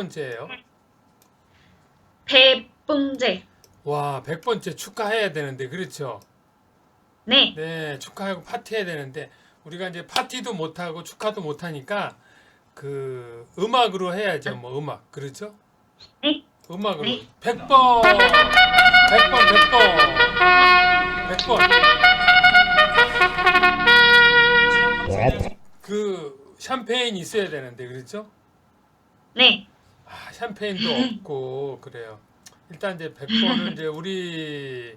번째예요? 백번째. 와, 100번째 축하해야 되는데, 그렇죠? 네. 네, 축하하고 파티해야 되는데, 우리가 이제 파티도 못 하고 축하도 못 하니까, 그, 음악으로 해야죠, 뭐, 음악. 그렇죠? 네. 음악으로. 네. 100번! 100번, 100번! 100번! 그, 샴페인 있어야 되는데, 그렇죠? 네. 아, 샴페인도 없고 그래요. 일단 이제 100번을 이제 우리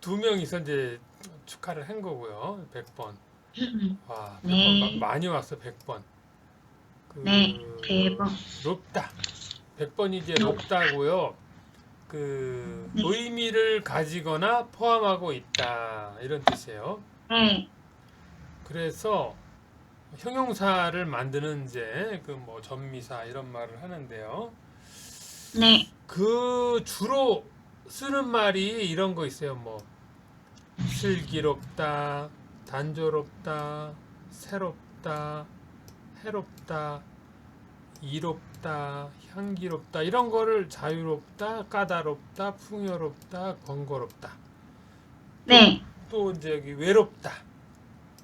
두 명이서 이제 축하를 한 거고요. 100번. 와, 100번 네. 마- 많이 왔어. 100번. 그 네, 100번. 높다. 100번이 이제 높다고요. 그 네. 의미를 가지거나 포함하고 있다. 이런 뜻이에요. 네. 그래서 형용사를 만드는 이제 그 뭐 전미사 이런 말을 하는데요. 네. 그 주로 쓰는 말이 이런 거 있어요. 뭐 슬기롭다, 단조롭다, 새롭다, 해롭다, 이롭다, 향기롭다 이런 거를 자유롭다, 까다롭다, 풍요롭다, 번거롭다. 네. 또 이제 여기 외롭다,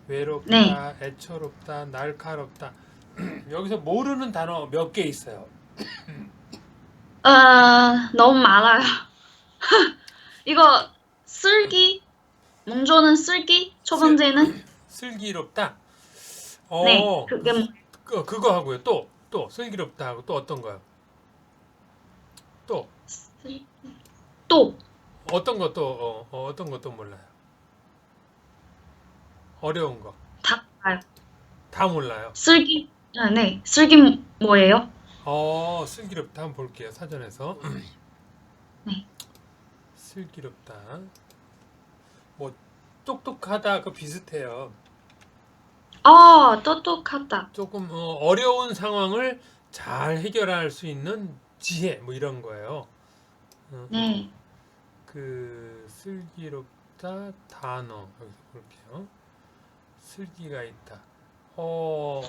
외롭다, 네. 애처롭다, 날카롭다. 여기서 모르는 단어 몇 개 있어요. 어, 너무 많아요. 이거 쓸기? 먼저는 쓸기? 첫 번째는? 슬기롭다. 어, 네. 그게 뭐- 그, 그거 하고요. 또, 또, 슬기롭다 하고 또 어떤 거요? 또, 쓸- 또 어떤 것도, 어, 어, 어떤 것도 몰라요. 어려운 거. 다 알아요. 다 몰라요. 쓸기? 아, 네. 쓸기 뭐예요? 어, 슬기롭다. 한번 볼게요. 사전에서. 네. 슬기롭다. 뭐, 똑똑하다. 그 비슷해요. 아, 똑똑하다. 조금 어, 어려운 상황을 잘 해결할 수 있는 지혜. 뭐 이런 거예요. 어, 네. 그 슬기롭다 단어 여기서 볼게요. 슬기가 있다. 어,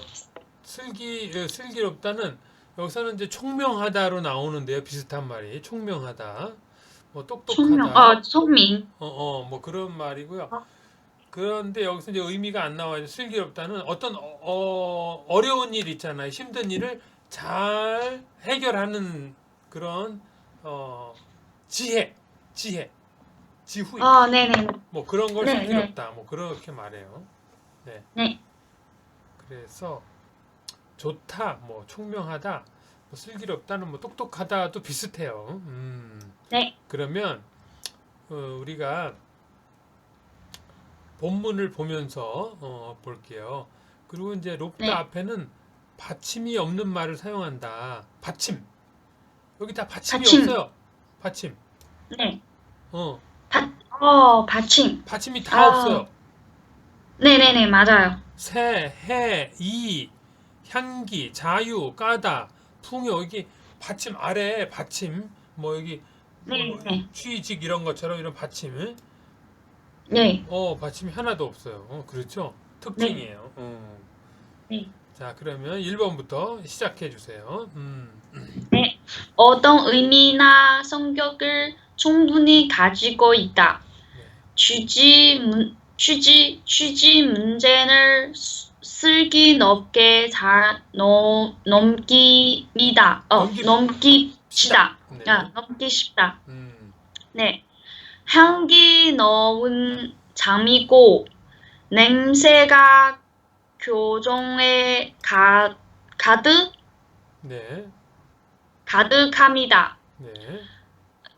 슬기 예, 슬기롭다는 여기서는 이제 총명하다로 나오는데요. 비슷한 말이 총명하다. 뭐 똑똑하다. 총명, 어, 총명. 어, 어, 뭐 그런 말이고요. 어? 그런데 여기서 이제 의미가 안 나와요. 슬기롭다는 어떤 어, 어, 어려운 일 있잖아요. 힘든 일을 잘 해결하는 그런 어, 지혜, 지혜, 지후. 어, 아, 네네. 뭐 그런 걸 네, 네. 슬기롭다. 뭐 그렇게 말해요. 네. 네. 그래서 좋다, 뭐 총명하다, 뭐 슬기롭다는 뭐 똑똑하다도 비슷해요. 음. 네. 그러면 어, 우리가 본문을 보면서 어, 볼게요. 그리고 이제 롭다 네. 앞에는 받침이 없는 말을 사용한다. 받침. 여기 다 받침이 받침. 없어요. 받침. 네. 어, 받, 어, 받침. 받침이 다 아. 없어요. 네네네, 맞아요. 새, 해, 이, 향기, 자유, 까다, 풍요 여기 받침 아래 받침 뭐 여기 네, 뭐 네. 취직 이런 것처럼 이런 받침 네. 어 받침이 하나도 없어요. 어, 그렇죠? 특징이에요. 어. 네. 자 그러면 1번부터 시작해 주세요. 음. 어떤 의미나 성격을 충분히 가지고 있다. 네. 취지 문, 취지, 취지 문제를 수- 슬기 높게 잘 넘, 넘깁니다. 어, 넘깁- 넘깁시다. 네. 아, 넘기십다. 음. 네. 향기 넣은 잠이고 냄새가 교정에 가, 가득 네. 가득합니다. 네.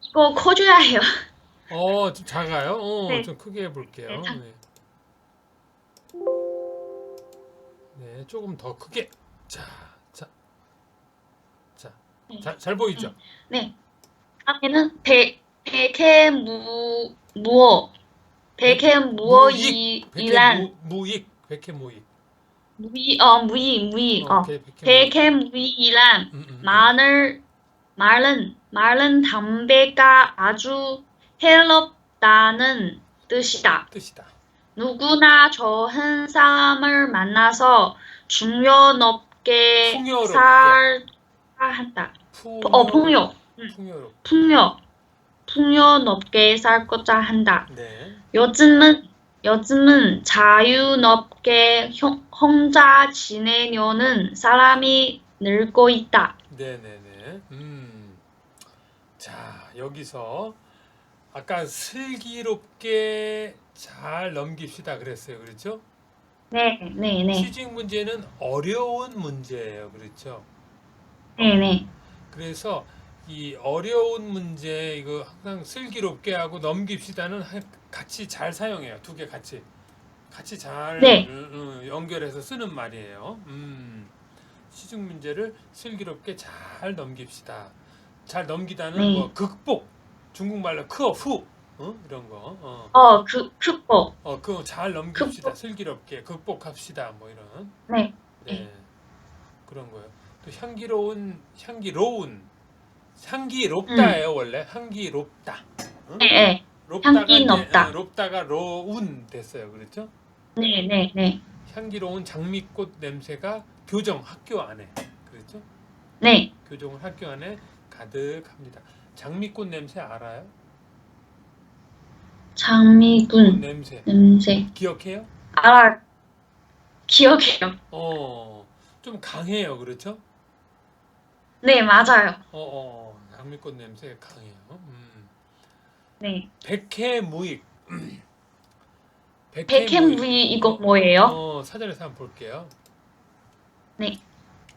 이거 커줘야 해요. 어, 좀 작아요? 어, 네. 좀 크게 해볼게요. 네, 작- 네. 네, 조금 더 크게. 자, 자, 자, 네. 자, 잘 보이죠? 네. 다음에는 백 백해 무 무어 백해 무어이 백해 이란 무, 무익, 백해 무익. 무이 어어 백해 무익. 백해 무이이란 음, 음, 음. 마늘 말은 말은 담배가 아주 해롭다는 뜻이다. 뜻이다. 누구나 좋은 사람을 만나서 중요 높게 풍요롭게. 살 한다. 풍 어, 풍요. 풍요롭. 풍요. 풍요롭게 살고자 한다. 네. 요즘은 요즘은 자유롭게 형- 혼자 지내려는 사람이 늘고 있다. 네네네. 음. 자, 여기서 아까 슬기롭게 잘 넘깁시다 그랬어요. 그렇죠? 네, 네, 네, 취직 문제는 어려운 문제예요. 그렇죠? 네, 네, 그래서 이 어려운 문제 이거 항상 슬기롭게 하고 넘깁시다는 하- 같이 잘 사용해요. 두 개 같이. 같이 잘 네. 음, 음, 연결해서 쓰는 말이에요. 음. 취직 문제를 슬기롭게 잘 넘깁시다. 잘 넘기다는 네. 뭐 극복. 중국말로 크어후. 어? 이런 거. 어. 어, 그 극복. 어, 그거 잘 넘깁시다. 극복. 슬기롭게 극복합시다. 뭐 이런. 네, 네. 그런 거예요. 또 향기로운 향기로운 향기롭다예요, 원래. 향기롭다. 응? 네, 네, 롭다가 향기 이제, 높다. 어, 롭다가 로운 됐어요. 그렇죠? 네, 네, 네, 향기로운 장미꽃 냄새가 교정 학교 안에. 그렇죠? 네. 교정을 학교 안에 가득합니다. 장미꽃 냄새 알아요? 꽃 장미군 냄새. 냄새. 기억해요? 알아. 기억해요. 어. 좀 강해요. 그렇죠? 네, 맞아요. 어, 어. 장미꽃 냄새 강해요. 음. 네. 백해무익. 백햄브이 이거 뭐예요? 어, 사전에서 한번 볼게요. 네.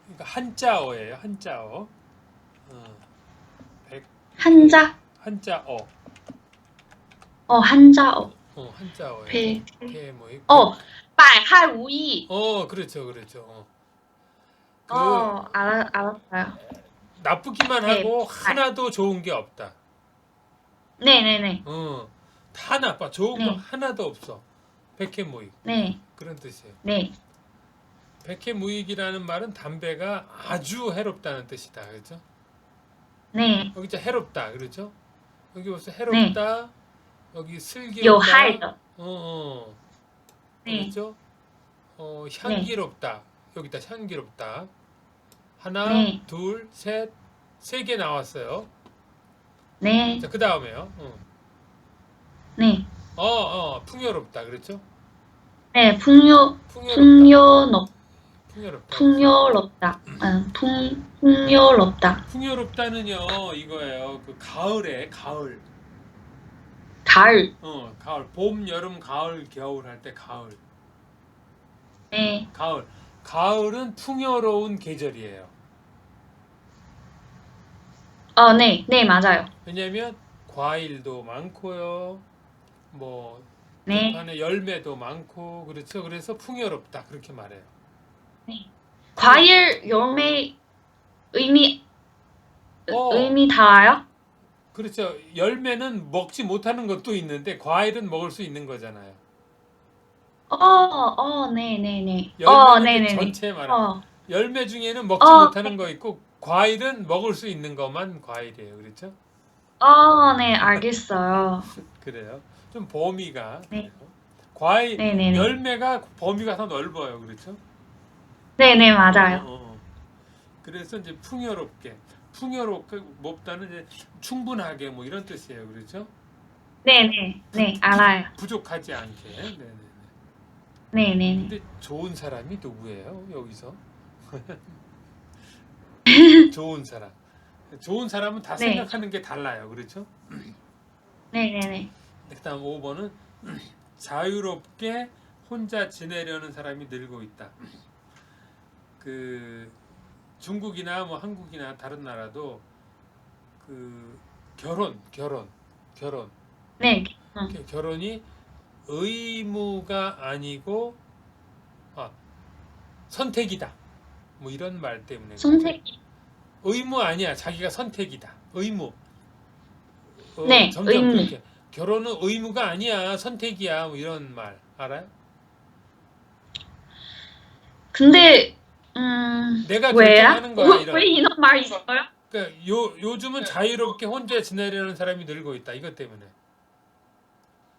그러니까 한자어예요. 한자어. 어, 한자? 한자어. 어, 한자어. 어, 한자어예요. 배. 배뭐 있고. 어, 빨할우이. 어, 그렇죠. 그렇죠. 어. 그 어, 알아, 알았어요. 나쁘기만 네, 하고 알- 하나도 좋은 게 없다. 네네네. 어. 다 나빠. 좋은 거 네. 하나도 없어. 백해 무익. 네, 그런 뜻이에요. 네. 백해 무익이라는 말은 담배가 아주 해롭다는 뜻이다. 그렇죠? 네. 여기 이제 해롭다 그렇죠? 여기 벌써 네. 해롭다. 여기 슬기롭다. 요하이다. 어, 어. 네. 그렇죠? 어, 향기롭다. 여기다 향기롭다. 하나, 네. 둘, 셋, 세 개 나왔어요. 네. 자, 그 다음에요. 어. 네. 어, 어, 풍요롭다. 그랬죠? 네, 풍요, 풍요롭다. 풍요롭다. 풍요롭다. 풍요롭다. 아, 풍, 풍요롭다. 풍요롭다는요, 이거예요. 그 가을에 가을. 가을. 어, 가을. 봄, 여름, 가을, 겨울 할 때 가을. 네, 가을. 가을은 풍요로운 계절이에요. 어, 네, 네, 맞아요. 왜냐면 과일도 많고요. 뭐 네, 안에 열매도 많고 그렇죠. 그래서 풍요롭다 그렇게 말해요. 과일, 열매, 의미, 어. 의미 달라요? 그렇죠. 열매는 먹지 못하는 것도 있는데 과일은 먹을 수 있는 거잖아요. 어, 어, 네, 네, 네. 열매는 어, 그 네, 네, 네. 전체 말해. 어, 열매 중에는 먹지 어, 못하는 거 있고 과일은 먹을 수 있는 것만 과일이에요. 그렇죠? 어, 네, 알겠어요. 그래요. 좀 범위가 네. 그래요. 과일 네, 네, 네. 열매가 범위가 더 넓어요. 그렇죠? 네, 네, 맞아요. 어, 어. 그래서 이제 풍요롭게 풍요롭게 몹다는 이제 충분하게 뭐 이런 뜻이에요. 그렇죠? 네, 네, 네, 알아요. 부족하지 않게. 네, 네, 네. 네, 네, 네. 근데 좋은 사람이 누구예요? 여기서? 좋은 사람. 좋은 사람은 다 네. 생각하는 게 달라요. 그렇죠? 네, 네, 네. 그다음 5번은 자유롭게 혼자 지내려는 사람이 늘고 있다. 그 중국이나 뭐 한국이나 다른 나라도 그 결혼, 결혼, 결혼, 네, 이렇게 결혼이 의무가 아니고 아, 선택이다. 뭐 이런 말 때문에 선택. 의무 아니야. 자기가 선택이다. 의무. 어, 네, 점점 의무. 그렇게 결혼은 의무가 아니야. 선택이야. 뭐 이런 말 알아요? 근데, 음, 내가 왜야? 결정하는 거야. 이런. 왜 이런 말이 있어요? 그러니까 요 요즘은 자유롭게 혼자 지내려는 사람이 늘고 있다. 이것 때문에.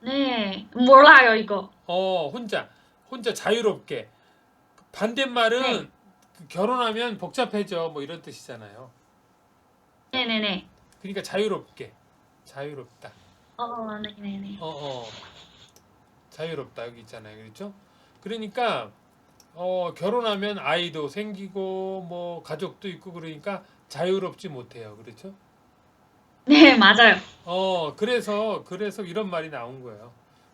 네, 몰라요, 이거. 어, 혼자 혼자 자유롭게. 반대말은 네. 그 결혼하면 복잡해져 뭐 이런 뜻이잖아요. 네네네. 그러니까 자유롭게 자유롭다. 어, 네네네. 어, 어. 자유롭다 여기 있잖아요. 그렇죠? 그러니까 어, 결혼하면 아이도 생기고 뭐 가족도 있고 그러니까 자유롭지 못해요. 그렇죠? 네, 맞아요. 어, 그래서 그래서 이런 말이 나온 거예요.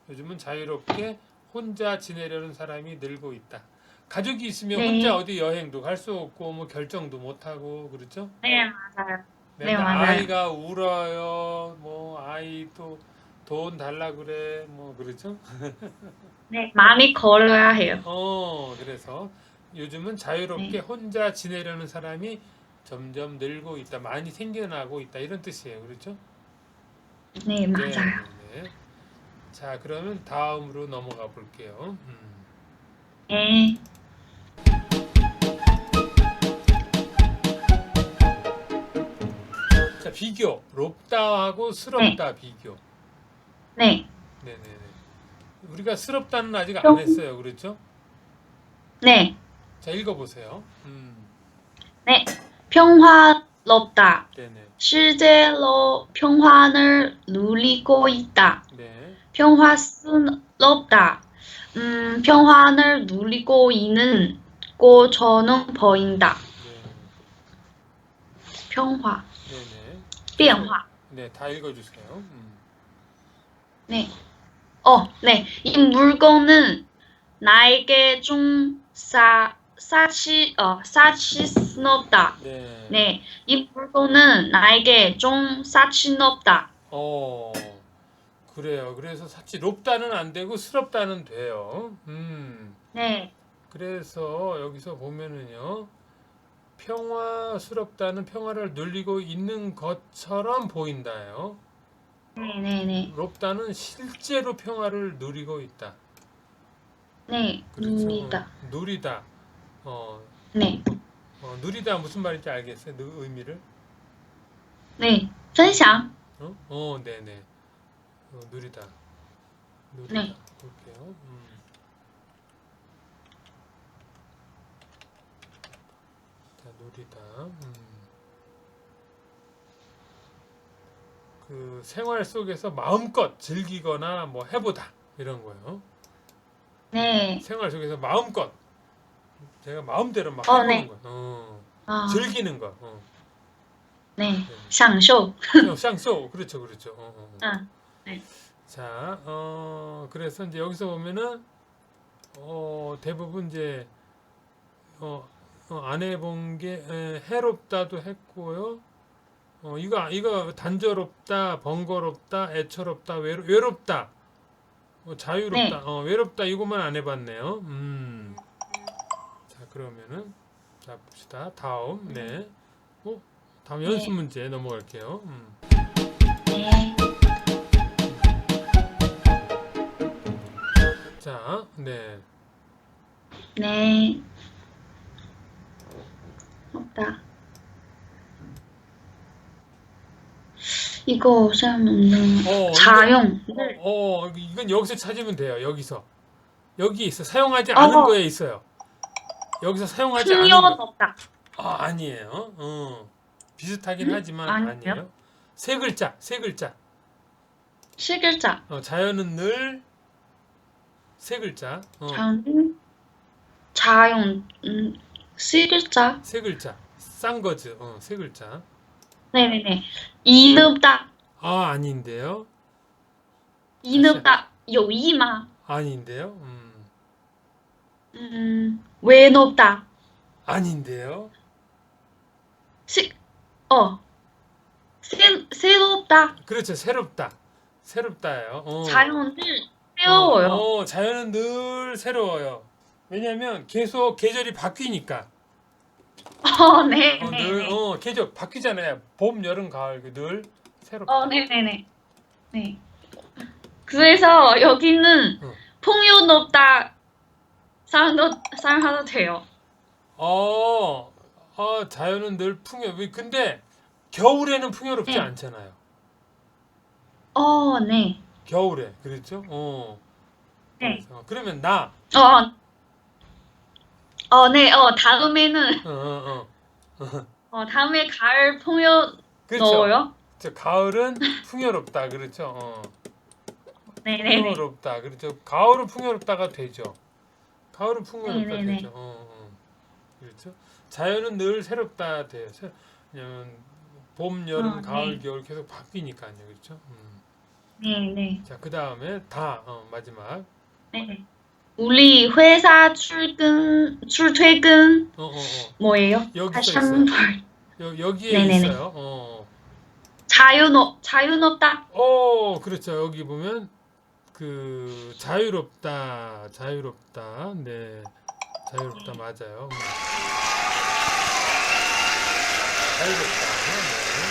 요즘은 자유롭게 혼자 지내려는 사람이 늘고 있다. 가족이 있으면 네. 혼자 어디 여행도 갈 수 없고 뭐 결정도 못 하고 그렇죠? 네, 맞아요. 네, 맨날 맞아요. 아이가 울어요. 뭐 아이도 돈 달라 그래. 뭐 그렇죠? 네, 마음이 걸어야 해요. 어, 그래서 요즘은 자유롭게 네. 혼자 지내려는 사람이 점점 늘고 있다. 많이 생겨나고 있다. 이런 뜻이에요. 그렇죠? 네, 맞아요. 네, 네. 자, 그러면 다음으로 넘어가 볼게요. 음. 네. 자, 비교. 롭다하고 스럽다 비교. 네. 네, 네, 네. 우리가 스럽다는 아직 안 좀- 했어요. 그렇죠? 네. 자, 읽어 보세요. 음. 네. 평화롭다. 네, 네. 실제로 평화를 누리고 있다. 네. 평화스럽다. 음, 평화를 누리고 있는 것처럼 보인다. 네. 평화, 네, 네. 变化. 네, 다 읽어 주세요. 음. 네. 어, 네. 이 물건은 나에게 좀 사, 사치, 어, 사치스럽다. 네. 네. 이 물건은 나에게 좀 사치스럽다. 어. 그래요. 그래서 사치 높다는 안 되고 스럽다는 돼요. 음. 네. 그래서 여기서 보면은요. 평화스럽다는 평화를 누리고 있는 것처럼 보인다요. 네네네. 높다는 실제로 평화를 누리고 있다. 네. 그렇죠. 누리다. 누리다. 어, 네. 어, 누리다 무슨 말인지 알겠어요? 그 의미를? 네. 分享. 어? 어, 네네. 어, 누리다. 누리다. 네. 볼게요. 음. 자, 누리다. 음. 그 생활 속에서 마음껏 즐기거나 뭐 해보다 이런 거예요. 네. 생활 속에서 마음껏 제가 마음대로 막 어, 해보는 네. 거. 어. 아, 즐기는 거. 어. 네. 享受. 쌍쏘 그렇죠, 그렇죠. 어, 어, 어. 아, 자, 어, 그래서 이제 여기서 보면은 어, 대부분 이제 어, 어, 안 해본 게 에, 해롭다도 했고요. 어, 이거 이거 단조롭다, 번거롭다, 애처롭다, 외로, 외롭다, 어, 자유롭다, 네. 어, 외롭다 이것만 안 해봤네요. 음. 자, 그러면은 자 봅시다. 다음, 네. 어, 다음 연습 네. 문제 넘어갈게요. 음. 네. 자, 네. 네. 없다. 이거 사용하는 어, 자용. 어, 어, 이건 여기서 찾으면 돼요. 여기서. 여기 있어. 사용하지 어. 않은 거에 있어요. 여기서 사용하지 않은 거. 풍요롭다. 아, 아니에요. 어. 비슷하긴 음? 하지만 아니에요? 아니에요. 세 글자, 세 글자. 시글자. 어, 자연은 늘 세 글자. 어, 자용. 자용. 음, 시글자. 세 글자. 쌍거즈. 어, 세 글자. 네네네. 이릅다. 아 아닌데요. 이릅다. 요이마. 아닌데요. 음. 음. 왜 높다. 아닌데요. 시, 어. 새, 새롭다. 그렇죠. 새롭다. 새롭다예요. 어. 자연은 어, 새로워요. 어, 어, 자연은 늘 새로워요. 왜냐하면 계속 계절이 바뀌니까. 어, 네, 어, 네, 늘, 네. 어, 계절 바뀌잖아요. 봄, 여름, 가을 그늘 새롭다. 어, 네, 네, 네. 네. 그래서 여기는 어. 풍요롭다 사용도, 사용하도 돼요. 어, 어, 자연은 늘 풍요. 왜- 근데 겨울에는 풍요롭지 네. 않잖아요. 어, 네. 겨울에 그렇죠? 어. 네. 그래서 그러면 나, 어, 어, 네, 어, 다음에는, 어, 어, 어. 어, 다음에 가을 풍요 그렇죠. 넣어요? 저 가을은 풍요롭다. 그렇죠. 어. 네네네. 풍요롭다. 그렇죠. 가을은 풍요롭다가 되죠. 가을은 풍요롭다 네네네. 되죠. 어, 어. 그렇죠. 자연은 늘 새롭다 돼요. 새, 왜냐면 봄, 여름, 어, 네. 가을, 겨울 계속 바뀌니까요. 그렇죠. 음. 네네. 자, 그 다음에 다 어, 마지막. 네. 우리 회사 출근, 출퇴근 어, 어, 어. 뭐예요? 여기 다시 써 있어요. 번. 여, 여기에 네네네. 있어요. 어. 자유노, 자유롭다. 어, 그렇죠. 여기 보면 그 자유롭다, 자유롭다, 네, 자유롭다 맞아요. 음. 자유롭다. 네.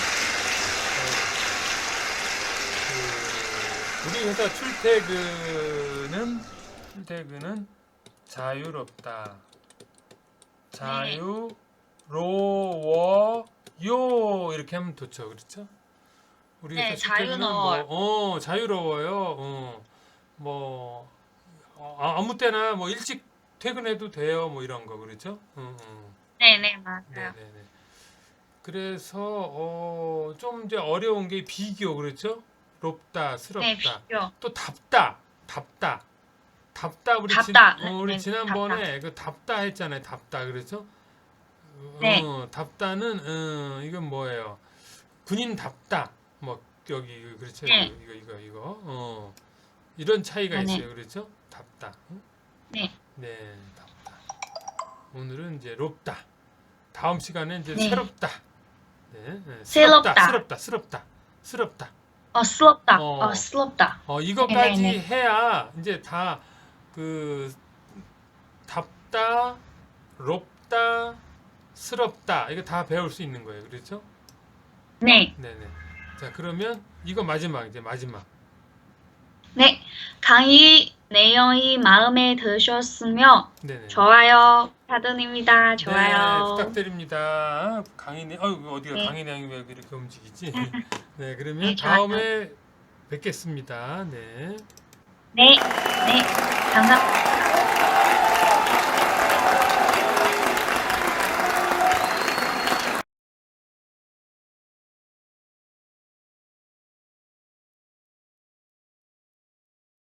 그 우리 회사 출퇴근은 출퇴근은 자유롭다. 자유로워요 이렇게 하면 좋죠, 그렇죠? 우리 네, 자유로워요. 뭐, 어, 자유로워요. 어, 뭐 어, 아, 아무 때나 뭐 일찍 퇴근해도 돼요, 뭐 이런 거 그렇죠? 응, 응. 네네, 맞아요. 네네네. 그래서 어, 좀 이제 어려운 게 비교 그렇죠? 롭다, 네, 스럽다, 비교. 또 답다, 답다, 답다 우리 답다. 진, 어, 우리 네, 지난번에 그 답다 했잖아요, 답다 그렇죠? 네. 어, 답다는 어, 이건 뭐예요? 군인 답다, 뭐 여기 그렇죠? 네. 이거 이거 이거 어, 이런 차이가 네, 네. 있어요, 그렇죠? 답다. 응? 네. 네, 답다. 오늘은 이제 롭다. 다음 시간에 이제 네. 새롭다. 네, 네. 새롭다. 스럽다, 스럽다, 스럽다. 어, 스럽다. 어. 어, 스럽다. 어, 이거까지 네네네. 해야 이제 다 그 답다, 롭다, 스럽다 이거 다 배울 수 있는 거예요, 그렇죠? 네. 네, 네. 자, 그러면 이거 마지막 이제 마지막. 네. 강의 내용이 마음에 드셨으면 네, 네. 좋아요. 네, 좋아요. 부탁드립니다. 강의 내, 어 어디가 네. 강의 내용이 왜 이렇게 움직이지? 네, 그러면 네. 다음에 뵙겠습니다. 네. 네. 네. 감사합니다.